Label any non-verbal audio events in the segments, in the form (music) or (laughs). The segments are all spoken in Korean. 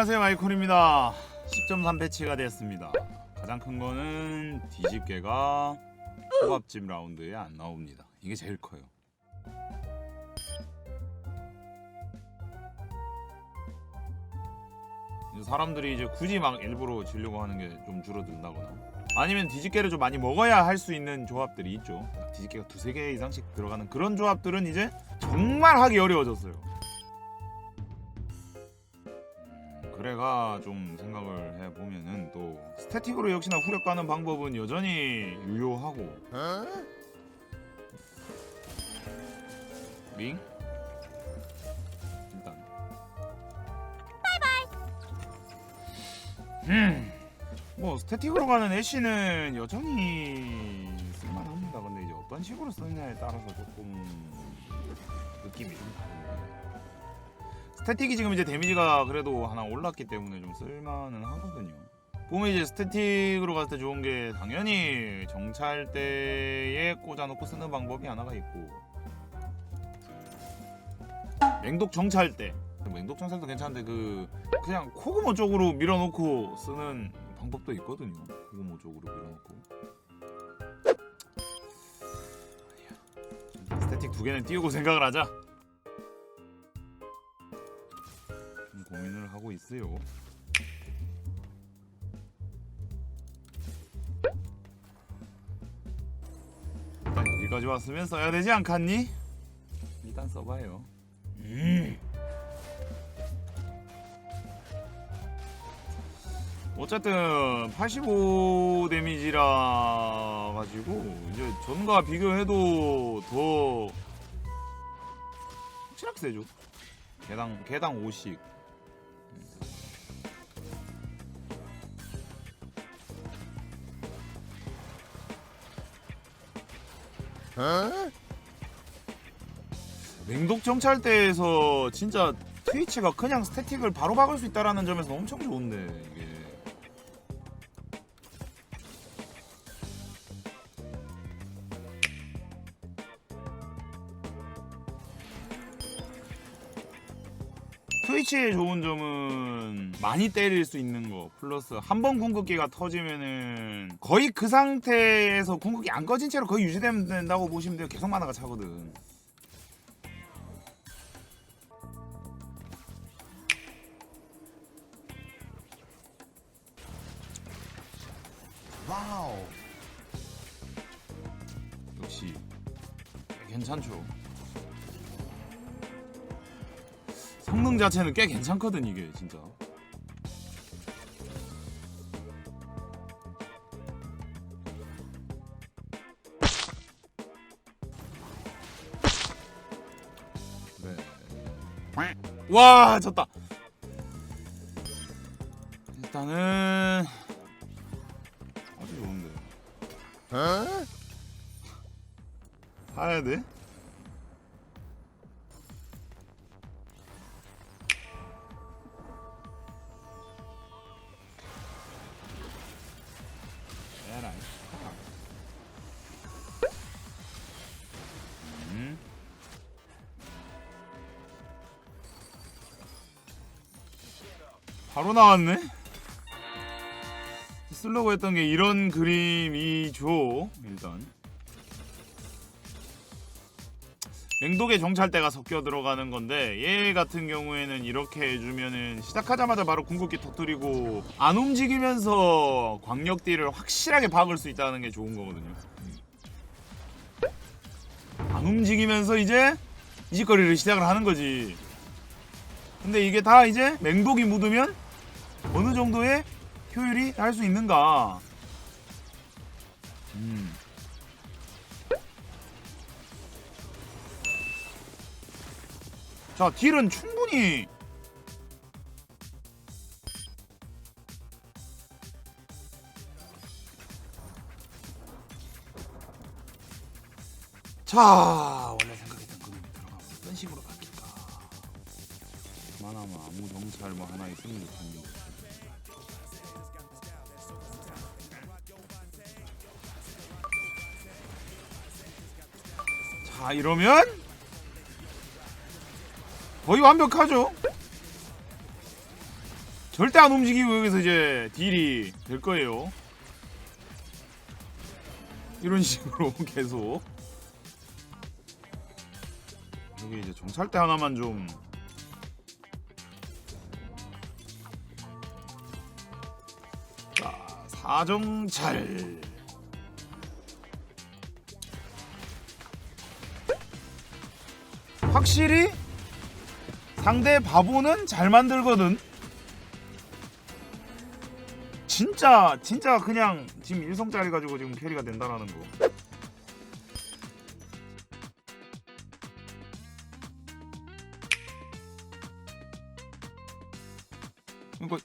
안녕하세요 마이콜입니다. 10.3 배치가 됐습니다. 가장 큰 거는 뒤집개가 초밥집 라운드에 안 나옵니다. 이게 제일 커요. 사람들이 이제 굳이 막 일부러 지려고 하는 게 좀 줄어든다거나 아니면 뒤집개를 좀 많이 먹어야 할 수 있는 조합들이 있죠. 뒤집개가 두세 개 이상씩 들어가는 그런 조합들은 이제 정말 하기 어려워졌어요 그래가 좀 생각을 해 보면은 또 스태틱으로 역시나 후력 가는 방법은 여전히 유효하고. 링? 일단. 음뭐 스태틱으로 가는 애쉬는 여전히 쓸만합니다. 근데 이제 어떤 식으로 쓰느냐에 따라서 조금 느낌이 좀 다른데 스태틱이 지금 이제 데미지가 그래도 하나 올랐기 때문에 좀 쓸만은 하거든요. 보면 이제 스태틱으로 갔을 때 좋은 게 당연히 정찰대에 꽂아놓고 쓰는 방법이 하나가 있고 맹독 정찰대 맹독 정찰도 괜찮은데 그 그냥 코그모 쪽으로 밀어놓고 쓰는 방법도 있거든요. 코그모 쪽으로 밀어놓고. 스태틱 두 개는 띄우고 생각을 하자. 하고 있어요. 일단 여기까지 왔으면 써야 되지 않겠니? 일단 써봐요. 음. 어쨌든 85 데미지라 가지고 이제 전과 비교해도 더 확실하게 세죠. 개당 개당 5씩. 맹독 정찰대에서 진짜 트위치가 그냥 스태틱을 바로 박을 수 있다라는 점에서 엄청 좋은데 이게 트위치의 좋은 점은 많이 때릴 수 있는 거. 플러스 한 번 궁극기가 터지면은 거의 그 상태에서 궁극기 안 꺼진 채로 거의 유지되면 된다고 보시면 돼요. 계속 만화가 차거든. 와우. 역시 괜찮죠 성능 자체는 꽤 괜찮거든 이게 진짜 네. 와 졌다 일단은 아주 좋은데 사야 돼? 바로 나왔네. 쓰려고 했던 게 이런 그림이죠. 일단 맹독의 정찰대가 섞여 들어가는 건데 얘 같은 경우에는 이렇게 해주면은 시작하자마자 바로 궁극기 터뜨리고 안 움직이면서 광역딜을 확실하게 박을 수 있다는 게 좋은 거거든요. 안 움직이면서 이제 이직거리를 시작을 하는 거지. 근데 이게 다 이제 맹독이 묻으면 어느 정도의 효율이 날수 있는가? 음. 자, 딜은 충분히 자, 아무 정찰 뭐 하나 있으면 좋겠는데. 자, 이러면 거의 완벽하죠? 절대 안 움직이고 여기서 이제 딜이 될 거예요. 이런 (laughs) 식으로 계속 여기 이제 정찰대 하나만 좀 사정찰 확실히 상대 바보는 잘 만들거든. 진짜 진짜 그냥 지금 일성짜리 가지고 지금 캐리가 된다라는 거.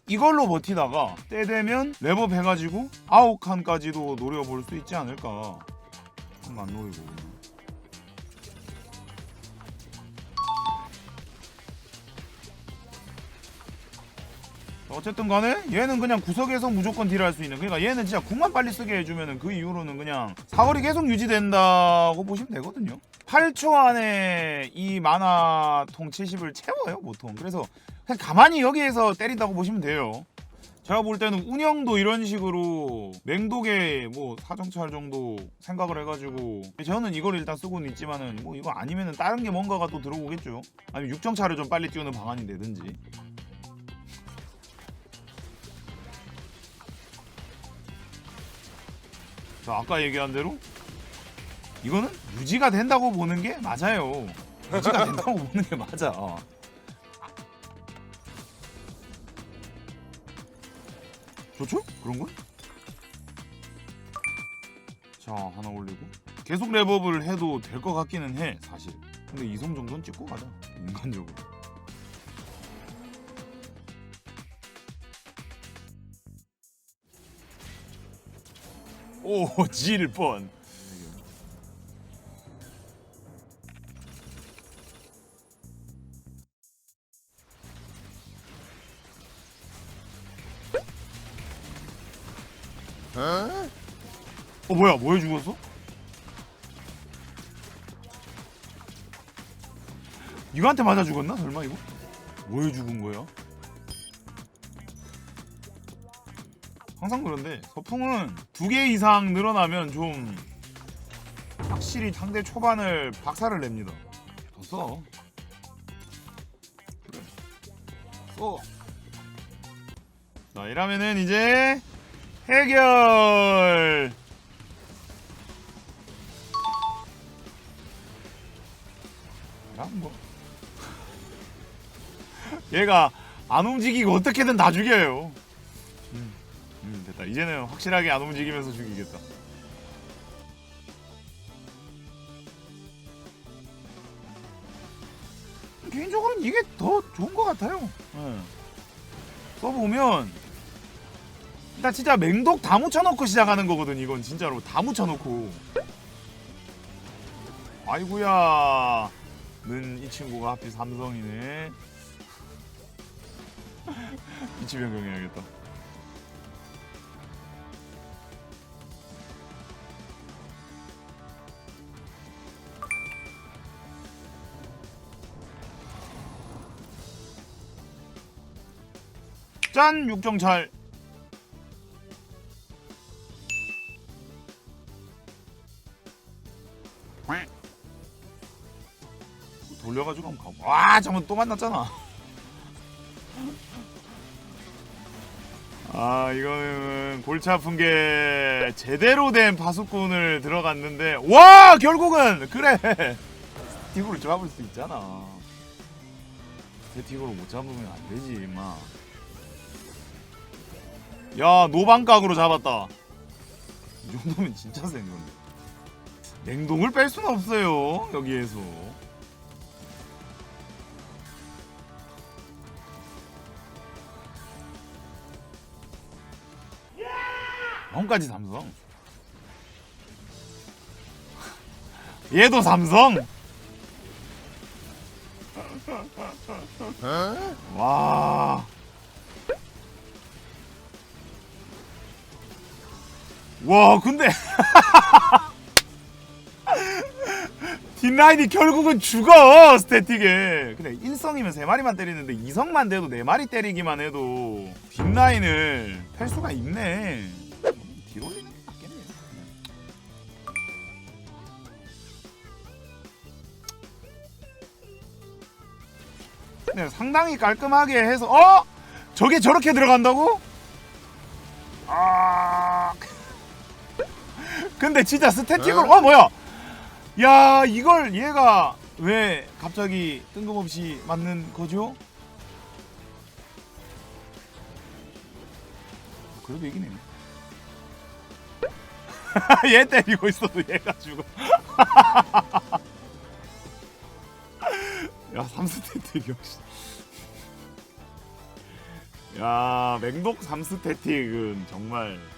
이걸로 버티다가 때 되면 랩업 해가지고 아홉 칸까지도 노려볼 수 있지 않을까. 그런 거안 노리고. 어쨌든 간에 얘는 그냥 구석에서 무조건 딜할 수 있는 그러니까 얘는 진짜 궁만 빨리 쓰게 해주면은 그 이후로는 그냥 사거리 계속 유지된다고 보시면 되거든요 8초 안에 이 만화통 70을 채워요 보통 그래서 그냥 가만히 여기에서 때린다고 보시면 돼요 제가 볼 때는 운영도 이런 식으로 맹독에 뭐 사정찰 정도 생각을 해가지고 저는 이걸 일단 쓰고는 있지만은 뭐 이거 아니면은 다른 게 뭔가가 또 들어오겠죠 아니면 육정차를 좀 빨리 띄우는 방안이 되든지 자 아까 얘기한 대로 이거는 유지가 된다고 보는 게 맞아요. 유지가 된다고 보는 게 맞아. 좋죠? 그런 건? 자 하나 올리고 계속 랩업을 해도 될 것 같기는 해 사실. 근데 이성 정도는 찍고 가자 인간적으로. 오, (laughs) 질 뻔. 어 뭐야 뭐해 죽었어? 이거한테 맞아 죽었나 설마 이거? 뭐해 죽은 거야? 항상 그런데 서풍은 두 개 이상 늘어나면 좀 확실히 상대 초반을 박살을 냅니다. 더 써. 그래. 써. 자 이러면은 이제 해결. 야 뭐. (laughs) 얘가 안 움직이고 어떻게든 다 죽여요. 음 됐다 이제는 확실하게 안 움직이면서 죽이겠다 개인적으로는 이게 더 좋은 것 같아요 예. 써보면 일단 진짜 맹독 다 묻혀놓고 시작하는 거거든 이건 진짜로. 다 묻혀놓고. 아이구야. 는 이 친구가 하필 삼성이네. (laughs) 위치 변경해야겠다. 짠! 육정찰 돌려가지고 한번 가고. 와 잠깐 또 만났잖아. 아 이거는 골치 아픈 게 제대로 된 파수꾼을 들어갔는데 와 결국은 그래. 스틱으로 잡을 수 있잖아. 스틱으로 못 잡으면 안 되지 임마. 야 노방각으로 잡았다. 이 정도면 진짜 센 건데. 냉동을 뺄 수는 없어요 여기에서 형까지 삼성. 얘도 삼성? 와. 와 근데 (laughs) 뒷라인이 결국은 죽어 스태틱에. 근데 인성이면 세 마리만 때리는데 이성만 돼도 네 마리 때리기만 해도 뒷라인을 펼 수가 있네. 네, 상당히 깔끔하게 해서 어? 저게 저렇게 들어간다고? 아. (laughs) 근데 진짜 스태틱으로 어 뭐야? 야 이걸 얘가 왜 갑자기 뜬금없이 맞는 거죠? 그래도 이기네. (laughs) 얘 때리고 있어도 얘가 죽어. (laughs) 야 삼스태틱 역시. 야 맹독 삼스태틱은 정말. 야